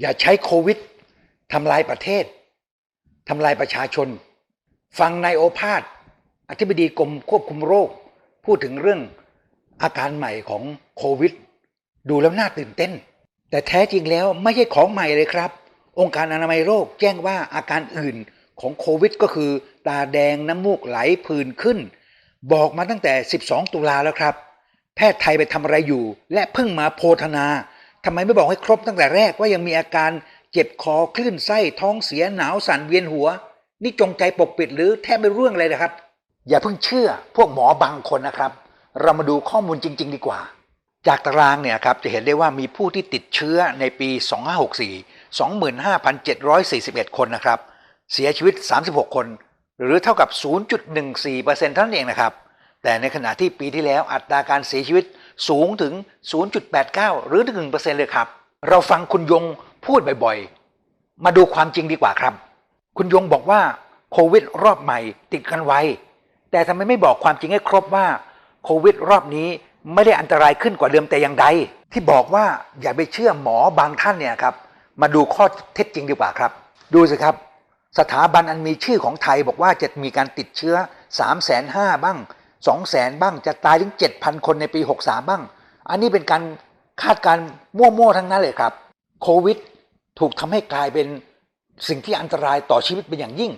อย่าใช้โควิดทำลายประเทศทำลายประชาชน ฟังนายโอภาสอธิบดีกรมควบคุมโรค พูดถึงเรื่องอาการใหม่ของโควิด ดูแล้วน่าตื่นเต้น แต่แท้จริงแล้วไม่ใช่ของใหม่เลยครับ องค์การอนามัยโรคแจ้งว่าอาการอื่นของโควิด ก็คือ ตาแดงน้ำมูกไหลผื่นขึ้น บอกมาตั้งแต่ 12 ตุลาแล้วครับ แพทย์ไทยไปทำอะไรอยู่ และเพิ่งมาโพธนา ทำไมไม่บอกให้ครบตั้งแต่แรกว่ายังมีอาการเจ็บคอคลื่นไส้ท้องเสียหนาวสั่นเวียนหัว นี่จงใจปกปิดหรือแทบไม่รู้เรื่องเลยนะครับ อย่าเพิ่งเชื่อพวกหมอบางคนนะครับ เรามาดูข้อมูลจริง ๆ ดีกว่า จากตารางเนี่ยครับจะเห็นได้ว่ามีผู้ที่ติดเชื้อในปี 2564 25,741 คนนะครับ เสียชีวิต 36 คน หรือเท่ากับ 0.14%เท่านั้นเองนะครับ แต่ในขณะที่ปีที่แล้วอัตราการเสียชีวิต สูงถึง 0.89 หรือถึง1%เลยครับ เราฟังคุณยงพูดบ่อยๆ มาดูความจริงดีกว่าครับ คุณยงบอกว่าโควิดรอบใหม่ติดกันไว แต่ทำไมไม่บอกความจริงให้ครบว่าโควิดรอบนี้ไม่ได้อันตรายขึ้นกว่าเดิมแต่อย่างใด ที่บอกว่าอย่าไปเชื่อหมอบางท่านเนี่ยครับ มาดูข้อเท็จจริงดีกว่าครับ ดูสิครับ สถาบันอันมีชื่อของไทยบอกว่าจะมีการติดเชื้อ 3 5 0 0 0 0บ้าง 2 0 0 0 0 0บ้างจะตายถึง7,000คนในปี63บ้าง อันนี้เป็นการคาดการ์มั่วๆทั้งนั้นเลยครับ โควิดถูกทำให้กลายเป็นสิ่งที่อันตรายต่อชีวิตเป็นอย่างยิ่ง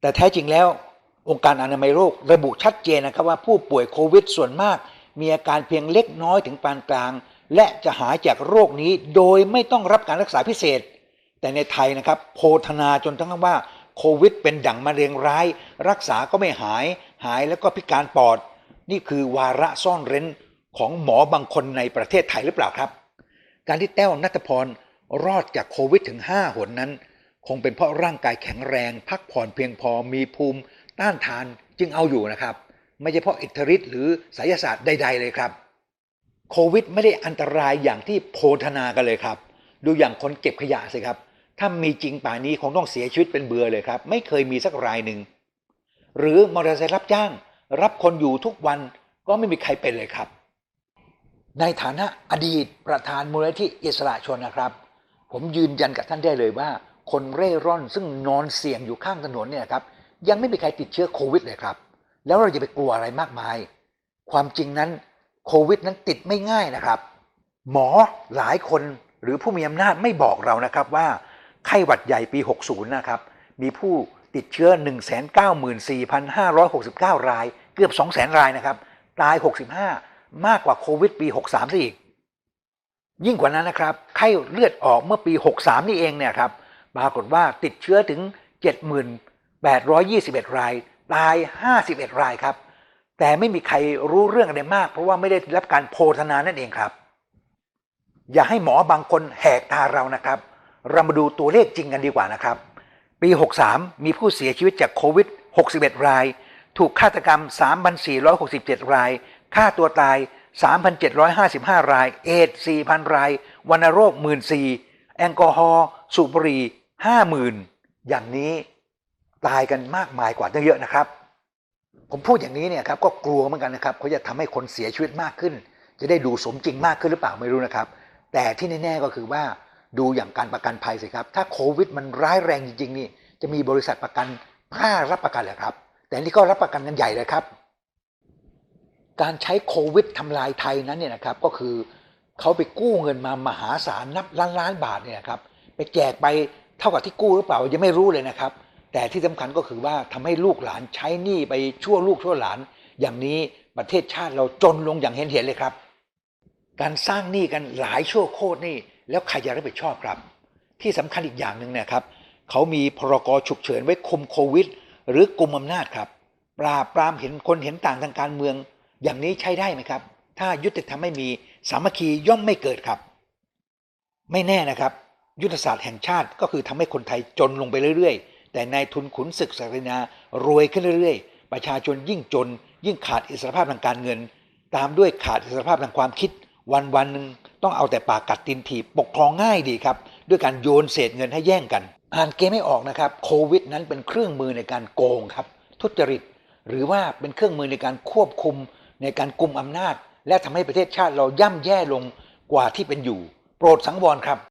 แต่แท้จริงแล้ว องค์การอนามัยโลกระบุชัดเจนนะครับว่าผู้ป่วยโควิดส่วนมาก มีอาการเพียงเล็กน้อยถึงปานกลาง และจะหายจากโรคนี้โดยไม่ต้องรับการรักษาพิเศษ แต่ในไทยนะครับโพธนาจนทั้งว่าโควิดเป็นดั่งมะเร็งร้าย รักษาก็ไม่หาย หายแล้วก็พิการปอด นี่คือวาระซ่อนเร้นของหมอบางคนในประเทศไทยหรือเปล่าครับ การที่แต้วนัทพรรอดจากโควิดถึง 5 หนนั้น คงเป็นเพราะร่างกายแข็งแรง พักผ่อนเพียงพอมีภูมิ ต้านทานจึงเอาอยู่นะครับ ไม่ใช่เพราะอิทธิฤทธิ์หรือไสยศาสตร์ใด ๆ เลยครับ โควิดไม่ได้อันตรายอย่างที่โพธนากันเลยครับ ดูอย่างคนเก็บขยะสิครับ ถ้ามีจริงป่านนี้คงต้องเสียชีวิตเป็นเบื่อเลยครับ ไม่เคยมีสักรายหนึ่ง หรือมอเตอร์ไซค์รับจ้าง รับคนอยู่ทุกวันก็ไม่มีใครเป็นเลยครับ ในฐานะอดีตประธานมูลนิธิอิสระชนนะครับ ผมยืนยันกับท่านได้เลยว่า คนเร่ร่อนซึ่งนอนเสี่ยงอยู่ข้างถนนเนี่ยครับยังไม่มีใครติดเชื้อโควิดเลยครับ แล้วเราจะไปกลัวอะไรมากมาย ความจริงนั้นโควิดนั้นติดไม่ง่ายนะครับ หมอหลายคนหรือผู้มีอำนาจไม่บอกเรานะครับว่าไข้หวัดใหญ่ปี 60 นะครับ มีผู้ ติดเชื้อ 194,569 ราย เกือบ 200,000 รายนะครับ ตาย 65 มากกว่าโควิดปี 63ซะอีก ยิ่งกว่านั้นนะครับ ไข้เลือดออกเมื่อปี 63 นี่เองเนี่ยครับ ปรากฏว่าติดเชื้อถึง 78,21 ราย ตาย 51 รายครับ แต่ไม่มีใครรู้เรื่องอะไรมาก เพราะว่าไม่ได้รับการโพธนานั่นเองครับ อย่าให้หมอบางคนแหกตาเรานะครับ เรามาดูตัวเลขจริงกันดีกว่านะครับ ปี 63 มีผู้เสียชีวิตจากโควิด 61 ราย ถูกฆาตกรรม 3,467 ราย ฆ่าตัวตาย 3,755 ราย เอด4,000 ราย วัณโรค 14,000แอลกอฮอล์สูบบุหรี่ 50,000 อย่างนี้ตายกันมากมายกว่าตั้งเยอะนะครับ ผมพูดอย่างนี้เนี่ยครับก็กลัวเหมือนกันนะครับเขาจะทำให้คนเสียชีวิตมากขึ้น จะได้ดูสมจริงมากขึ้นหรือเปล่าไม่รู้นะครับ แต่ที่แน่ๆก็คือว่า ดูอย่างการประกันภัยสิครับ ถ้าโควิดมันร้ายแรงจริงๆนี่จะมีบริษัทประกันกล้ารับประกันเหรอครับ แต่นี่ก็รับประกันกันใหญ่เลยครับ การใช้โควิดทำลายไทยนั้นเนี่ยนะครับก็คือเขาไปกู้เงินมามหาศาลนับล้านล้านบาทเนี่ยครับไปแจกไปเท่ากับที่กู้หรือเปล่ายังไม่รู้เลยนะครับ แต่ที่สำคัญก็คือว่าทำให้ลูกหลานใช้หนี้ไปชั่วลูกชั่วหลาน อย่างนี้ประเทศชาติเราจนลงอย่างเห็นเห็นเลยครับ การสร้างหนี้กันหลายชั่วโคตรนี่ แล้วใครจะรับผิดชอบครับ ที่สำคัญอีกอย่างหนึ่งเนะครับเขามีพรกฉุกเฉินไว้คุมโควิด หรือกลุ่มอำนาจครับ ปราบปรามเห็นคนเห็นต่างทางการเมือง อย่างนี้ใช้ได้ไหมครับ ถ้ายุติธรรมไม่มีสามัคคีย่อมไม่เกิดครับ ไม่แน่นะครับ ยุทธศาสตร์แห่งชาติก็คือทำให้คนไทยจนลงไปเรื่อยๆ แต่นายทุนขุนศึกศักดินารวยขึ้นเรื่อยๆ ประชาชนยิ่งจน ยิ่งขาดอิสรภาพทางการเงิน ตามด้วยขาดอิสรภาพทางความคิด วันวันหนึ่ง ต้องเอาแต่ปากกัดตินถีบปกครองง่ายดีครับ ด้วยการโยนเศษเงินให้แย่งกัน อ่านเกมไม่ออกนะครับโควิด นั้นเป็นเครื่องมือในการโกงครับ ทุจริต หรือว่าเป็นเครื่องมือในการควบคุม ในการกุมอำนาจ และทำให้ประเทศชาติเราย่ำแย่ลงกว่าที่เป็นอยู่ โปรดสังวรครับ